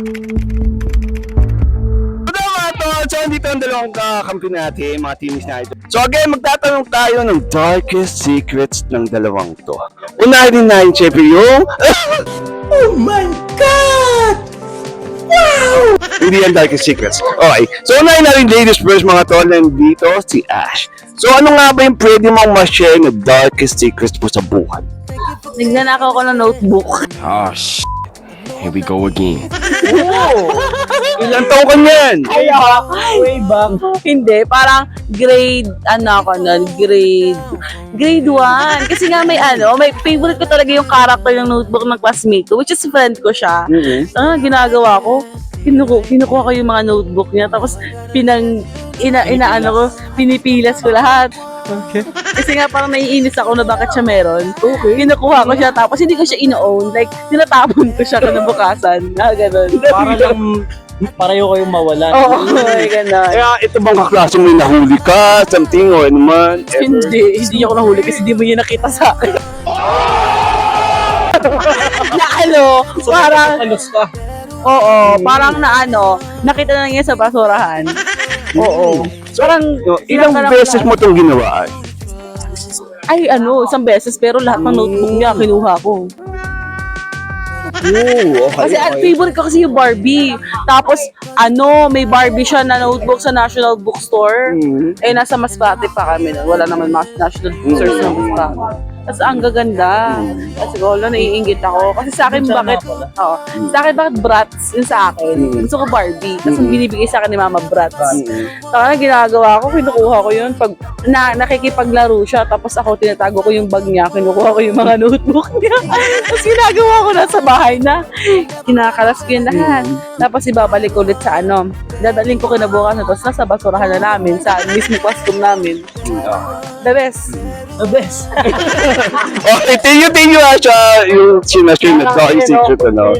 Ito so andito ang dalawang kakampi natin, mga teams natin. So again, magtatanong tayo ng darkest secrets ng dalawang to. Unahin din natin syempre yung... oh my God! Wow! Hindi yan darkest secrets. Okay, so unahin natin ladies first mga tol, nandito si Ash. So ano nga ba yung pwede mong ma-share na darkest secrets mo sa buhay? Nagnanakaw ko ng notebook. Oh, sh- Here we go again. Oh! Ilang taon ka niyan? Kaya, way back. Hindi, parang grade, ano ako nun, grade, grade 1. Kasi nga may ano, may favorite ko talaga yung character ng notebook ng classmate ko, which is friend ko siya. Mm-hmm. Ah, ginagawa ko, kinuku, kinukuha ko yung mga notebook niya, tapos pinang, ina, ina, ano ko, pinipilas ko lahat. Okay. Kasi nga parang naiinis ako na bakit siya meron. Okay. Kinukuha ko siya, tapos hindi ko siya ino-own. Like, tinatapon ko siya kinabukasan. Ah, ganun. Para lang pareho kayong mawalan. Oo, oh, ganun. Kaya ito bang kaklase mo yung nahuli ka, something or ano man? ever? Hindi, hindi niya ako nahuli kasi hindi mo niya nakita sa akin. na ano, parang, Alos ka. oo, parang na ano, nakita na niya sa basurahan. Oo. Parang, ilang beses mo itong ginawa? Ay, ano, isang beses, pero lahat ng notebook niya, kinuha ko. Oo, okay. Kasi ang favorite ko kasi yung Barbie. Tapos, ano, may Barbie siya na notebook sa National Bookstore. Mm. Eh, nasa Masbate pa kami nun. Wala naman mas National Bookstore sa Masbate. Tapos, ang gaganda. Kasi ko, wala, naiingit ako. Kasi sa akin, bakit, oo, sa akin, bakit Bratz yun sa akin? Mm. Gusto ko Barbie. Tapos, ang Mm. binibigay sa akin ni Mama Bratz. Mm. Saka ginagawa ko, kinukuha ko yun. Pag na, nakikipaglaro siya, tapos ako tinatago ko yung bag niya, kinukuha ko yung mga notebook niya. tapos ginagawa ko na sa bahay na, kinakalas ko yun lahat. Tapos ibabalik ulit sa ano, dadaling ko kinabukasan, tapos nasa basurahan na namin, sa mismo classroom namin. The best. The best. Okay, thank you, thank you, Asha. Yung sinashare na to, yung secret, ano.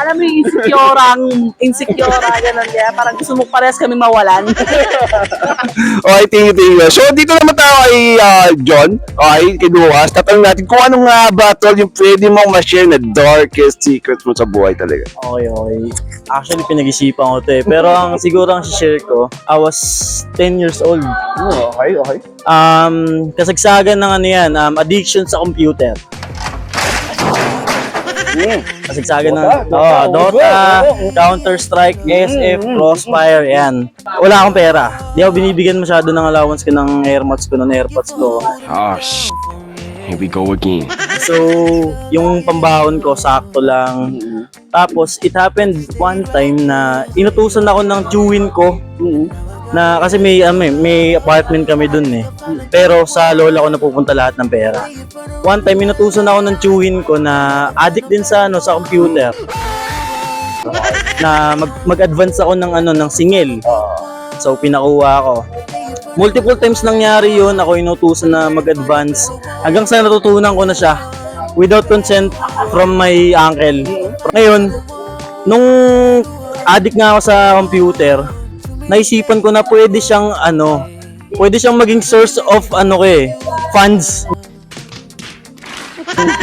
Alam mo yung insecure-ang, insecure, ganun niya. Parang gusto mo parehas kami mawalan. Okay, thank you. So, dito naman tayo kay ah, John. Okay, kay Duas. Tatanong natin kung ano nga ba, tol, yung pwede mong ma-share na darkest secrets mo sa buhay talaga. Okay, okay. Actually, pinag-isipan ko to eh. Pero ang siguro ang share ko, I was 10 years old. Oh, okay, okay. Um, kasagsagan ng ano yan, um, addiction sa computer. Mm. Kasagsagan ng Dota, oh, Dota. Counter-Strike, SF, mm, Crossfire, yan. Wala akong pera. Di ako binibigyan masyado ng allowance ko ng airmods ko, ng airpods ko. Oh, sh- Here we go again. So, yung pambahon ko, sakto lang. Tapos, it happened one time na inutusan ako ng chewin ko na kasi may ano may apartment kami dun eh. Pero sa lola ko napupunta lahat ng pera. One time inutusan ako ng chewin ko na addict din sa ano sa computer. Na mag, mag-advance ako ng ano ng singil. So pinakuha ako. Multiple times nangyari 'yun, ako inutusan na mag-advance hanggang sa natutunan ko na siya without consent from my uncle. Ngayon, nung addict nga ako sa computer, naisipan ko na pwede siyang ano, pwede siyang maging source of ano ko eh, funds.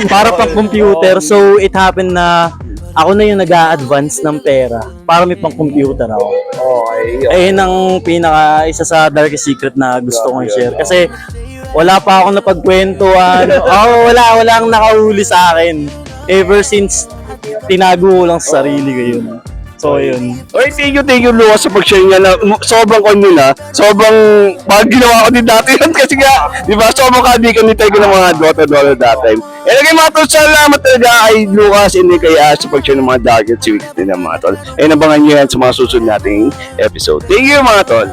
para pang computer. So it happened na ako na yung nag advance ng pera para may pang computer ako. Okay. Eh, yun ang pinaka isa sa darkest secret na gusto kong share. Kasi wala pa ako napagkwentuhan. oh, wala, wala ang nakahuli sa akin. Ever since tinago ko lang sa sarili ko yun. So, yun. Okay, thank you, thank you, Lucas, sa pag-share niya na sobrang kon nila. Sobrang, pag ginawa ko din dati yan kasi nga, di ba, sobrang kadikan ni Tega ng mga Dota Dota that time. Eh, lagay mga tol, salamat talaga kay Lucas and kay Ash sa pag-share ng mga Dark Secrets din ng mga tol. Eh, nabangan niyo yan sa mga susunod nating episode. Thank you, mga tol.